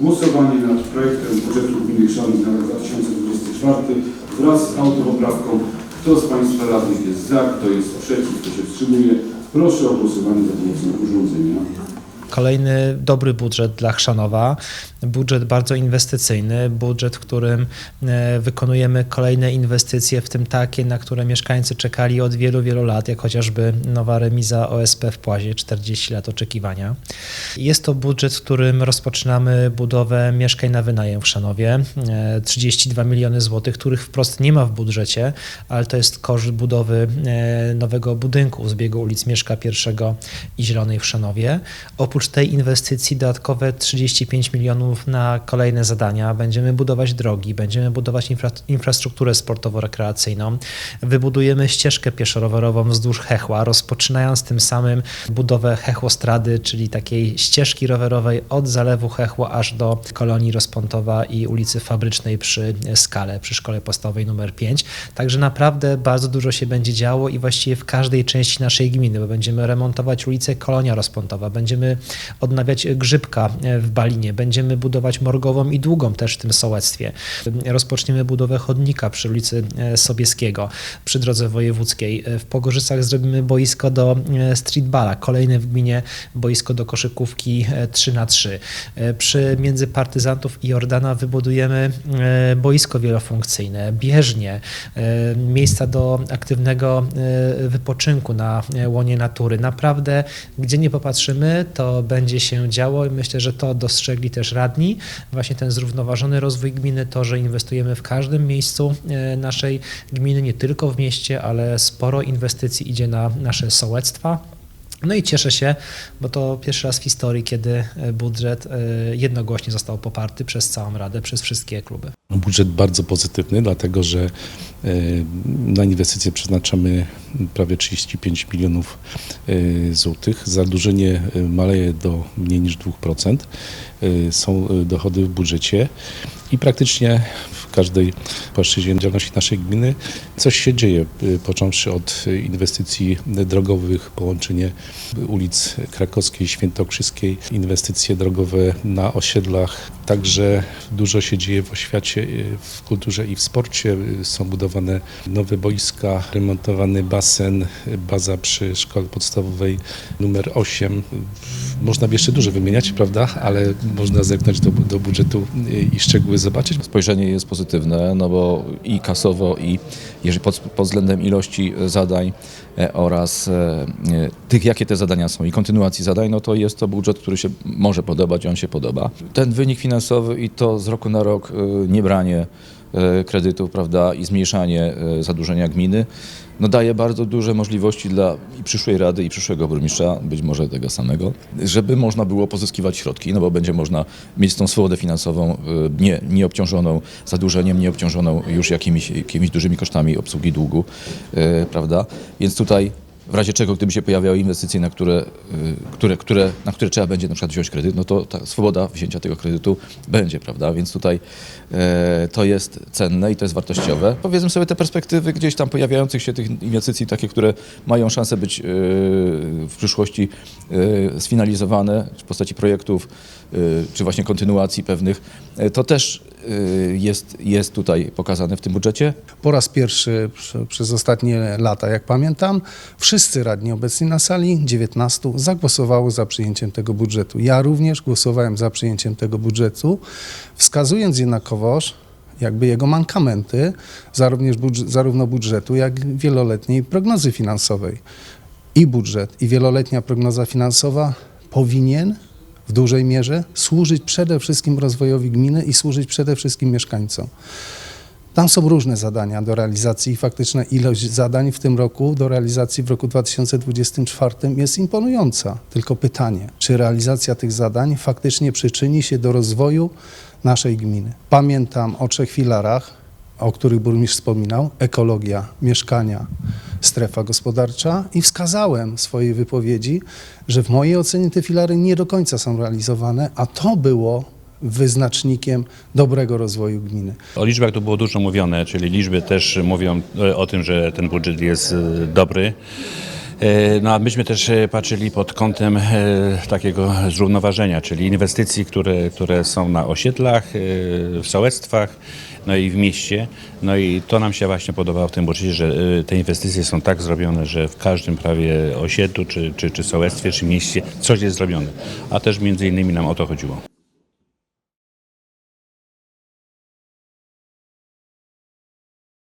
głosowanie nad projektem budżetu gminy Chrzanów na rok 2024 wraz z autopoprawką. Kto z Państwa radnych jest za, kto jest przeciw, kto się wstrzymuje, proszę o głosowanie za pomocą urządzenia. Kolejny dobry budżet dla Chrzanowa, budżet bardzo inwestycyjny, budżet, w którym e, wykonujemy kolejne inwestycje, w tym takie, na które mieszkańcy czekali od wielu, wielu lat, jak chociażby nowa remiza OSP w Płazie, 40 lat oczekiwania. Jest to budżet, w którym rozpoczynamy budowę mieszkań na wynajem w Chrzanowie, e, 32 miliony złotych, których wprost nie ma w budżecie, ale to jest koszt budowy e, nowego budynku z biegu ulic Mieszka I i Zielonej w Chrzanowie. Oprócz tej inwestycji dodatkowe 35 milionów na kolejne zadania. Będziemy budować drogi, będziemy budować infra, infrastrukturę sportowo-rekreacyjną, wybudujemy ścieżkę pieszo-rowerową wzdłuż Hechła, rozpoczynając tym samym budowę Hechłostrady, czyli takiej ścieżki rowerowej od zalewu Hechło aż do kolonii Rozpątowa i ulicy Fabrycznej przy Skale, przy szkole podstawowej numer 5. Także naprawdę bardzo dużo się będzie działo i właściwie w każdej części naszej gminy, bo będziemy remontować ulicę Kolonia Rozpątowa, będziemy odnawiać Grzybka w Balinie, będziemy budować Morgową i Długą też w tym sołectwie. Rozpoczniemy budowę chodnika przy ulicy e, Sobieskiego, przy drodze wojewódzkiej. W Pogorzycach zrobimy boisko do e, streetballa, kolejne w gminie boisko do koszykówki 3 na 3 Przy między Partyzantów i Jordana wybudujemy e, boisko wielofunkcyjne, bieżnie, e, miejsca do aktywnego e, wypoczynku na e, łonie natury. Naprawdę, gdzie nie popatrzymy, to będzie się działo i myślę, że to dostrzegli też radni. Właśnie ten zrównoważony rozwój gminy, to, że inwestujemy w każdym miejscu e, naszej gminy, nie tylko w mieście, ale sporo inwestycji idzie na nasze sołectwa. No i cieszę się, bo to pierwszy raz w historii, kiedy e, budżet e, jednogłośnie został poparty przez całą Radę, przez wszystkie kluby. Budżet bardzo pozytywny, dlatego że e, na inwestycje przeznaczamy prawie 35 milionów złotych. Zadłużenie maleje do mniej niż 2%. E, Są dochody w budżecie i praktycznie w każdej płaszczyźnie działalności naszej gminy coś się dzieje, e, począwszy od inwestycji drogowych, połączenie ulic Krakowskiej, Świętokrzyskiej, inwestycje drogowe na osiedlach. Także dużo się dzieje w oświacie, e, w kulturze i w sporcie. E, Są budowane nowe boiska, remontowany basen, baza przy szkole podstawowej numer 8. Można by jeszcze dużo wymieniać, prawda? Ale można zerknąć do, do budżetu i szczegóły zobaczyć. Spojrzenie jest pozytywne, no bo i kasowo, i jeżeli pod, pod względem ilości zadań e, oraz e, e, tych, jakie te zadania są i kontynuacji zadań, no to jest to budżet, który się może podobać on się podoba. Ten wynik finansowy i to z roku na rok niebranie kredytów, prawda, i zmniejszanie e, zadłużenia gminy, no daje bardzo duże możliwości dla i przyszłej rady, i przyszłego burmistrza, być może tego samego, żeby można było pozyskiwać środki, no bo będzie można mieć tą swobodę finansową y, nie, nieobciążoną zadłużeniem, nieobciążoną już jakimiś, jakimiś dużymi kosztami obsługi długu, prawda? Więc tutaj w razie czego, gdyby się pojawiały inwestycje, na które, y, które, które, na które trzeba będzie na przykład wziąć kredyt, no to ta swoboda wzięcia tego kredytu będzie, prawda? Więc tutaj e, to jest cenne i to jest wartościowe. Powiedzmy sobie te perspektywy gdzieś tam pojawiających się tych inwestycji, takie, które mają szansę być e, w przyszłości e, sfinalizowane w postaci projektów, e, czy właśnie kontynuacji pewnych, e, to też jest, jest tutaj pokazane w tym budżecie. Po raz pierwszy prze- przez ostatnie lata, jak pamiętam, wszyscy radni obecni na sali, 19, zagłosowało za przyjęciem tego budżetu. Ja również głosowałem za przyjęciem tego budżetu, wskazując jednakowoż jakby jego mankamenty, zarówno, budż- zarówno budżetu, jak wieloletniej prognozy finansowej. I budżet, i wieloletnia prognoza finansowa powinien w dużej mierze służyć przede wszystkim rozwojowi gminy i służyć przede wszystkim mieszkańcom. Tam są różne zadania do realizacji i faktyczna ilość zadań w tym roku do realizacji w roku 2024 jest imponująca. Tylko pytanie, czy realizacja tych zadań faktycznie przyczyni się do rozwoju naszej gminy? Pamiętam o trzech filarach, o których burmistrz wspominał, ekologia, mieszkania, strefa gospodarcza i wskazałem w swojej wypowiedzi, że w mojej ocenie te filary nie do końca są realizowane, a to było wyznacznikiem dobrego rozwoju gminy. O liczbach tu było dużo mówione, czyli liczby też mówią e, o tym, że ten budżet jest e, dobry. E, No a myśmy też patrzyli pod kątem takiego zrównoważenia, czyli inwestycji, które, które są na osiedlach, w sołectwach, no i w mieście. No i to nam się właśnie podobało w tym budżecie, że e, te inwestycje są tak zrobione, że w każdym prawie osiedlu, czy, czy, czy sołectwie, czy mieście coś jest zrobione. A też między innymi nam o to chodziło.